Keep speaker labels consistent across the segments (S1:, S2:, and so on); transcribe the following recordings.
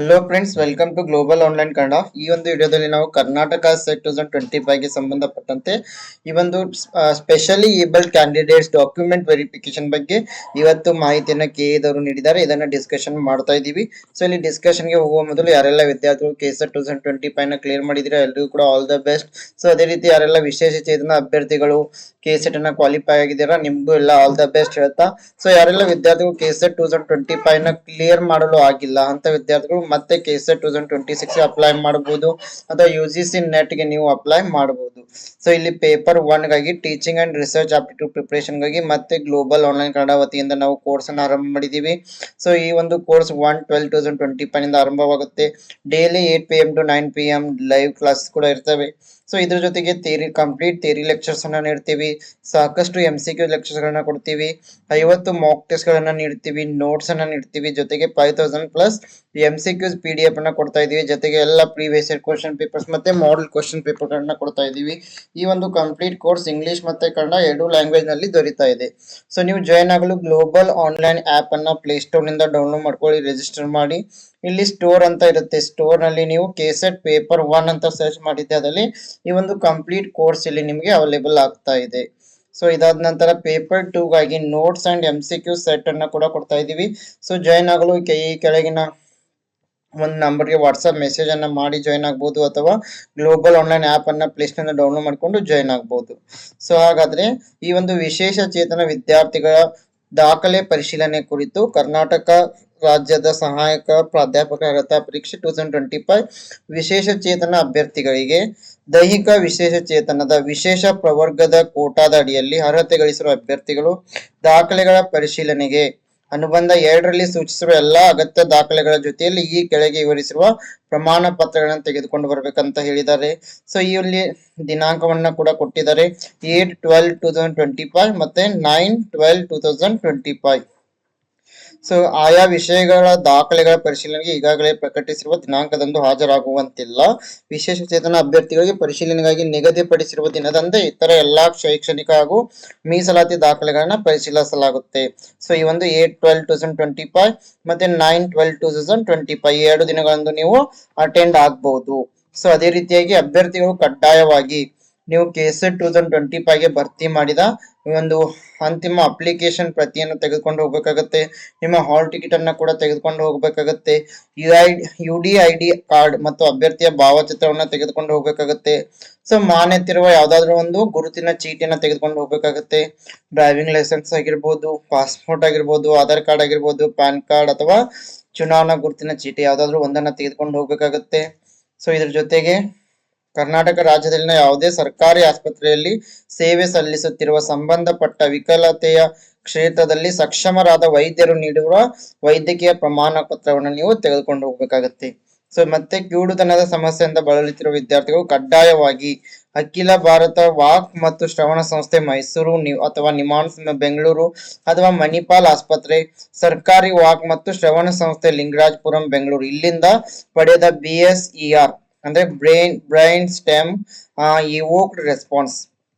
S1: Hello friends welcome to global online Kannada ಈ ಒಂದು ವಿಡಿಯೋದಲ್ಲಿ ನಾವು Karnataka SET two thousand twenty ಫೈವ್ಗೆ ಸಂಬಂಧಪಟ್ಟಂತೆ ಈ ಒಂದು specially able candidates document verification ಬಗ್ಗೆ ಇವತ್ತು ಮಾಹಿತಿಯನ್ನು ಕೆ ಎದವರು ನೀಡಿದ್ದಾರೆ. ಇದನ್ನು ಡಿಸ್ಕಷನ್ ಮಾಡ್ತಾ ಇದ್ದೀವಿ. ಸೊ ಇಲ್ಲಿ ಡಿಸ್ಕಷನ್ಗೆ ಹೋಗುವ ಮೊದಲು ಯಾರೆಲ್ಲ ವಿದ್ಯಾರ್ಥಿಗಳು K SET two thousand twenty ಫೈವ್ನ clear ಮಾಡಿದ್ದೀರಾ ಎಲ್ಲರಿಗೂ ಕೂಡ ಆಲ್ ದ ಬೆಸ್ಟ್ ಸೊ ಅದೇ ರೀತಿ ಯಾರೆಲ್ಲ ವಿಶೇಷ ಚೇತನ ಅಭ್ಯರ್ಥಿಗಳು ಕೆ ಸೆಟ್ ಅನ್ನು ಕ್ವಾಲಿಫೈ ಆಗಿದ್ದೀರಾ, ನಿಮಗೂ ಎಲ್ಲ ಆಲ್ ದ ಬೆಸ್ಟ್ ಹೇಳ್ತಾ. ಸೊ ಯಾರೆಲ್ಲ ವಿದ್ಯಾರ್ಥಿಗಳು K SET two thousand twenty ಫೈವ್ನ clear ಮಾಡಲು ಆಗಿಲ್ಲ ಅಂತ ವಿದ್ಯಾರ್ಥಿಗಳು ಮತ್ತೆ K S two thousand twenty six apply ಮಾಡಬಹುದು ಅಥವಾ ಯು ಜಿ ಸಿ ನೆಟ್ಗೆ ನೀವು ಅಪ್ಲೈ ಮಾಡಬಹುದು ಸೊ ಇಲ್ಲಿ ಪೇಪರ್ ಒನ್ಗಾಗಿ ಟೀಚಿಂಗ್ ಅಂಡ್ ರಿಸರ್ಚ್ ಆಪ್ಟಿಟ್ಯೂಡ್ ಪ್ರಿಪರೇಷನ್ಗಾಗಿ ಮತ್ತೆ ಗ್ಲೋಬಲ್ ಆನ್ಲೈನ್ ಕನ್ನಡ ವತಿಯಿಂದ ನಾವು ಕೋರ್ಸ್ ಅನ್ನು ಆರಂಭ ಮಾಡಿದೀವಿ ಸೊ ಈ ಒಂದು course one twelve thousand twenty five ಇಂದ ಆರಂಭವಾಗುತ್ತೆ. Daily eight P M to nine P M live class ಕೂಡ ಇರ್ತವೆ. ಸೊ ಇದ್ರ ಜೊತೆಗೆ ಥೇರಿ ಕಂಪ್ಲೀಟ್ ಥೇರಿ ಲೆಕ್ಚರ್ಸ್ ಅನ್ನ ನೀಡ್ತೀವಿ. ಸಾಕಷ್ಟು ಎಂ ಸಿ ಕ್ಯೂ ಲೆಕ್ಚರ್ಸ್ ಗಳನ್ನ ಕೊಡ್ತೀವಿ. ಐವತ್ತು ಮಾಕ್ ಟೆಸ್ಟ್ ಗಳನ್ನ ನೀಡ್ತೀವಿ. ನೋಟ್ಸ್ ಅನ್ನ ನೀಡ್ತೀವಿ. ಜೊತೆಗೆ five thousand plus M C Qs P D F ಅನ್ನ ಕೊಡ್ತಾ ಇದೀವಿ. ಜೊತೆಗೆ ಎಲ್ಲ ಪ್ರೀವಿಯಸ್ ಇಯರ್ ಕ್ವಶನ್ ಪೇಪರ್ಸ್ ಮತ್ತೆ ಮಾಡೆಲ್ ಕ್ವಶನ್ ಪೇಪರ್ ಗಳನ್ನ ಕೊಡ್ತಾ ಇದೀವಿ. ಈ ಒಂದು ಕಂಪ್ಲೀಟ್ ಕೋರ್ಸ್ ಇಂಗ್ಲಿಷ್ ಮತ್ತೆ ಕನ್ನಡ ಎರಡು ಲ್ಯಾಂಗ್ವೇಜ್ನಲ್ಲಿ ದೊರೀತಾ ಇದೆ. ಸೊ ನೀವು ಜಾಯ್ನ್ ಆಗಲು ಗ್ಲೋಬಲ್ ಆನ್ಲೈನ್ ಆಪ್ ಅನ್ನ ಪ್ಲೇ ಸ್ಟೋರ್ನಿಂದ ಡೌನ್ಲೋಡ್ ಮಾಡ್ಕೊಳ್ಳಿ ರಿಜಿಸ್ಟರ್ ಮಾಡಿ. ಇಲ್ಲಿ ಸ್ಟೋರ್ ಅಂತ ಇರುತ್ತೆ. ಸ್ಟೋರ್ನಲ್ಲಿ ನೀವು ಕೆಸೆಟ್ ಪೇಪರ್ ಒನ್ ಅಂತ ಸರ್ಚ್ ಮಾಡಿದ್ದೆ ಅದರಲ್ಲಿ ಈ ಒಂದು ಕಂಪ್ಲೀಟ್ ಕೋರ್ಸ್ ಇಲ್ಲಿ ನಿಮಗೆ ಅವೈಲೇಬಲ್ ಆಗ್ತಾ ಇದೆ. ಸೊ ಇದಾದ ನಂತರ ಪೇಪರ್ ಟೂ ಗಾಗಿ notes and M C Q set ಅನ್ನ ಕೂಡ ಕೊಡ್ತಾ ಇದೀವಿ ಸೊ ಜಾಯ್ನ್ ಆಗಲು ಈ ಕೆಳಗಿನ ಒಂದು ನಂಬರ್ಗೆ ವಾಟ್ಸಪ್ ಮೆಸೇಜ್ ಅನ್ನ ಮಾಡಿ ಜಾಯ್ನ್ ಆಗ್ಬೋದು ಅಥವಾ ಗ್ಲೋಬಲ್ ಆನ್ಲೈನ್ ಆಪ್ ಅನ್ನ ಪ್ಲೇಸ್ಟೋರ್ ಡೌನ್ಲೋಡ್ ಮಾಡ್ಕೊಂಡು ಜಾಯ್ನ್ ಆಗ್ಬೋದು. ಸೊ ಹಾಗಾದ್ರೆ ಈ ಒಂದು ವಿಶೇಷ ಚೇತನ ವಿದ್ಯಾರ್ಥಿಗಳ ದಾಖಲೆ ಪರಿಶೀಲನೆ ಕುರಿತು ಕರ್ನಾಟಕ ರಾಜ್ಯದ ಸಹಾಯಕ ಪ್ರಾಧ್ಯಾಪಕ ಅರ್ಹತಾ ಪರೀಕ್ಷೆ ಟೂ ತೌಸಂಡ್ ಟ್ವೆಂಟಿ ಫೈವ್ ವಿಶೇಷ ಚೇತನ ಅಭ್ಯರ್ಥಿಗಳಿಗೆ ದೈಹಿಕ ವಿಶೇಷ ಚೇತನದ ವಿಶೇಷ ಪ್ರವರ್ಗದ ಕೋಟಾದ ಅಡಿಯಲ್ಲಿ ಅರ್ಹತೆ ಗಳಿಸಿರುವ ಅಭ್ಯರ್ಥಿಗಳು ದಾಖಲೆಗಳ ಪರಿಶೀಲನೆಗೆ. ಅನುಬಂಧ ಎರಡರಲ್ಲಿ ಸೂಚಿಸಿರುವ ಎಲ್ಲಾ ಅಗತ್ಯ ದಾಖಲೆಗಳ ಜೊತೆಯಲ್ಲಿ ಈ ಕೆಳಗೆ ವಿವರಿಸಿರುವ ಪ್ರಮಾಣ ಪತ್ರಗಳನ್ನು ತೆಗೆದುಕೊಂಡು ಬರಬೇಕಂತ ಹೇಳಿದ್ದಾರೆ. ಸೊ ಇಲ್ಲಿ ದಿನಾಂಕವನ್ನ ಕೂಡ ಕೊಟ್ಟಿದ್ದಾರೆ. Eight twelve two thousand twenty five ಮತ್ತೆ nine twelve two thousand twenty five so ಆಯಾ ವಿಷಯಗಳ ದಾಖಲೆಗಳ ಪರಿಶೀಲನೆಗೆ ಈಗಾಗಲೇ ಪ್ರಕಟಿಸಿರುವ ದಿನಾಂಕದಂದು ಹಾಜರಾಗುವಂತಿಲ್ಲ. ವಿಶೇಷ ಚೇತನ ಅಭ್ಯರ್ಥಿಗಳಿಗೆ ಪರಿಶೀಲನೆಗಾಗಿ ನಿಗದಿಪಡಿಸಿರುವ ದಿನದಂದೇ ಇತರ ಎಲ್ಲಾ ಶೈಕ್ಷಣಿಕ ಹಾಗೂ ಮೀಸಲಾತಿ ದಾಖಲೆಗಳನ್ನ ಪರಿಶೀಲಿಸಲಾಗುತ್ತೆ. ಸೊ ಈ ಒಂದು eight twelve two thousand twenty five ಮತ್ತೆ nine twelve two thousand twenty five ಎರಡು ದಿನಗಳಂದು ನೀವು ಅಟೆಂಡ್ ಆಗಬಹುದು ಸೊ ಅದೇ ರೀತಿಯಾಗಿ ಅಭ್ಯರ್ಥಿಗಳು ಕಡ್ಡಾಯವಾಗಿ ನೀವು ಕೆಸೆಟ್ ಟೂ ತೌಸಂಡ್ ಟ್ವೆಂಟಿ ಫೈವ್ಗೆ ಭರ್ತಿ ಮಾಡಿದ ಒಂದು ಅಂತಿಮ ಅಪ್ಲಿಕೇಶನ್ ಪ್ರತಿಯನ್ನು ತೆಗೆದುಕೊಂಡು ಹೋಗಬೇಕಾಗುತ್ತೆ. ನಿಮ್ಮ ಹಾಲ್ ಟಿಕೆಟ್ ಅನ್ನು ಕೂಡ ತೆಗೆದುಕೊಂಡು ಹೋಗಬೇಕಾಗುತ್ತೆ. U I U D I D card ಮತ್ತು ಅಭ್ಯರ್ಥಿಯ ಭಾವಚಿತ್ರವನ್ನು ತೆಗೆದುಕೊಂಡು ಹೋಗಬೇಕಾಗುತ್ತೆ. ಸೊ ಮಾನ್ಯತಿರುವ ಯಾವುದಾದ್ರೂ ಯಾವ್ದಾದ್ರು ಒಂದು ಗುರುತಿನ ಚೀಟಿಯನ್ನು ತೆಗೆದುಕೊಂಡು ಹೋಗಬೇಕಾಗುತ್ತೆ. ಡ್ರೈವಿಂಗ್ ಲೈಸೆನ್ಸ್ ಆಗಿರ್ಬೋದು ಪಾಸ್ಪೋರ್ಟ್ ಆಗಿರ್ಬೋದು ಆಧಾರ್ ಕಾರ್ಡ್ ಆಗಿರ್ಬೋದು ಪ್ಯಾನ್ ಕಾರ್ಡ್ ಅಥವಾ ಚುನಾವಣಾ ಗುರುತಿನ ಚೀಟಿ ಯಾವುದಾದ್ರೂ ಒಂದನ್ನು ತೆಗೆದುಕೊಂಡು ಹೋಗಬೇಕಾಗುತ್ತೆ. ಸೊ ಇದ್ರ ಜೊತೆಗೆ ಕರ್ನಾಟಕ ರಾಜ್ಯದಲ್ಲಿನ ಯಾವುದೇ ಸರ್ಕಾರಿ ಆಸ್ಪತ್ರೆಯಲ್ಲಿ ಸೇವೆ ಸಲ್ಲಿಸುತ್ತಿರುವ ಸಂಬಂಧಪಟ್ಟ ವಿಕಲತೆಯ ಕ್ಷೇತ್ರದಲ್ಲಿ ಸಕ್ಷಮರಾದ ವೈದ್ಯರು ನೀಡುವ ವೈದ್ಯಕೀಯ ಪ್ರಮಾಣ ಪತ್ರವನ್ನು ನೀವು ತೆಗೆದುಕೊಂಡು ಹೋಗ್ಬೇಕಾಗತ್ತೆ. ಸೊ, ಮತ್ತೆ ಕಿವುಡುತನದ ಸಮಸ್ಯೆಯಿಂದ ಬಳಲುತ್ತಿರುವ ವಿದ್ಯಾರ್ಥಿಗಳು ಕಡ್ಡಾಯವಾಗಿ ಅಖಿಲ ಭಾರತ ವಾಕ್ ಮತ್ತು ಶ್ರವಣ ಸಂಸ್ಥೆ ಮೈಸೂರು ಅಥವಾ ನಿಮಾನ್ಸ್ ಬೆಂಗಳೂರು ಅಥವಾ ಮಣಿಪಾಲ್ ಆಸ್ಪತ್ರೆ, ಸರ್ಕಾರಿ ವಾಕ್ ಮತ್ತು ಶ್ರವಣ ಸಂಸ್ಥೆ ಲಿಂಗರಾಜಪುರಂ ಬೆಂಗಳೂರು ಇಲ್ಲಿಂದ ಪಡೆದ ಬಿ ಎಸ್ ಇ ಆರ್ ಅಂದ್ರೆ brain brain stem evoked response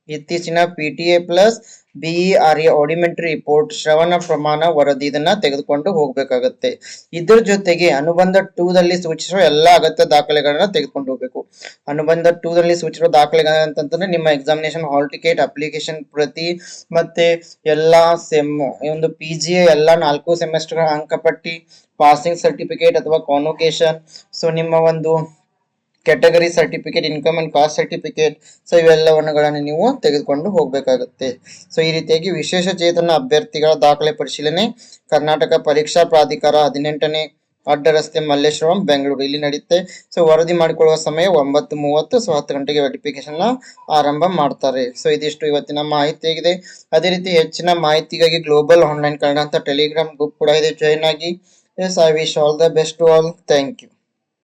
S1: ಇತ್ತೀಚಿನ P T A plus BER A audiometry report ಶ್ರವಣ ಪ್ರಮಾಣ ವರದಿ ಇದನ್ನ ತೆಗೆದುಕೊಂಡು ಹೋಗಬೇಕಾಗತ್ತೆ. ಇದ್ರ ಜೊತೆಗೆ ಅನುಬಂಧ ಟೂ ದಲ್ಲಿ ಸೂಚಿಸುವ ಎಲ್ಲಾ ಅಗತ್ಯ ದಾಖಲೆಗಳನ್ನ ತೆಗೆದುಕೊಂಡು ಹೋಗಬೇಕು. ಅನುಬಂಧ ಟೂ ದಲ್ಲಿ ಸೂಚಿಸುವ ದಾಖಲೆಗಳು ಅಂತಂತಂದ್ರೆ ನಿಮ್ಮ ಎಕ್ಸಾಮಿನೇಷನ್ ಹಾಲ್ ಟಿಕೆಟ್ ಅಪ್ಲಿಕೇಶನ್ ಪ್ರತಿ, ಮತ್ತೆ ಎಲ್ಲಾ ಸೆಮ್ ಒಂದು ಪಿ ಜಿ ಎಲ್ಲ ನಾಲ್ಕು ಸೆಮಿಸ್ಟರ್ ಅಂಕಪಟ್ಟಿ ಪಾಸಿಂಗ್ ಸರ್ಟಿಫಿಕೇಟ್ ಅಥವಾ ಕಾನ್ವೊಕೇಶನ್ ಸೊ ನಿಮ್ಮ ಒಂದು category certificate income and caste certificate so ಇವೆಲ್ಲವನ್ನುಗಳನ್ನು ನೀವು ತೆಗೆದುಕೊಂಡು ಹೋಗಬೇಕಾಗುತ್ತೆ. ಸೊ ಈ ರೀತಿಯಾಗಿ ವಿಶೇಷ ಚೇತನ ಅಭ್ಯರ್ಥಿಗಳ ದಾಖಲೆ ಪರಿಶೀಲನೆ, ಕರ್ನಾಟಕ ಪರೀಕ್ಷಾ ಪ್ರಾಧಿಕಾರ ಹದಿನೆಂಟನೇ ಅಡ್ಡ ರಸ್ತೆ ಮಲ್ಲೇಶ್ವರಂ, ಬೆಂಗಳೂರು. ಇಲ್ಲಿ ನಡೆಯುತ್ತೆ. ಸೊ ವರದಿ ಮಾಡಿಕೊಳ್ಳುವ ಸಮಯ ಒಂಬತ್ತು ಮೂವತ್ತು. ಸೊ ಹತ್ತು ಗಂಟೆಗೆ ವೆರಿಫಿಕೇಶನ್ ಆರಂಭ ಮಾಡ್ತಾರೆ. ಸೊ ಇದಿಷ್ಟು ಇವತ್ತಿನ ಮಾಹಿತಿ ಆಗಿದೆ ಅದೇ ರೀತಿ ಹೆಚ್ಚಿನ ಮಾಹಿತಿಗಾಗಿ ಗ್ಲೋಬಲ್ ಆನ್ಲೈನ್ ಕನ್ನಡ ಅಂತ ಟೆಲಿಗ್ರಾಮ್ ಗ್ರೂಪ್ ಕೂಡ ಇದೆ. ಜಾಯ್ನ್ ಆಗಿ. Yes I wish all the best all thank you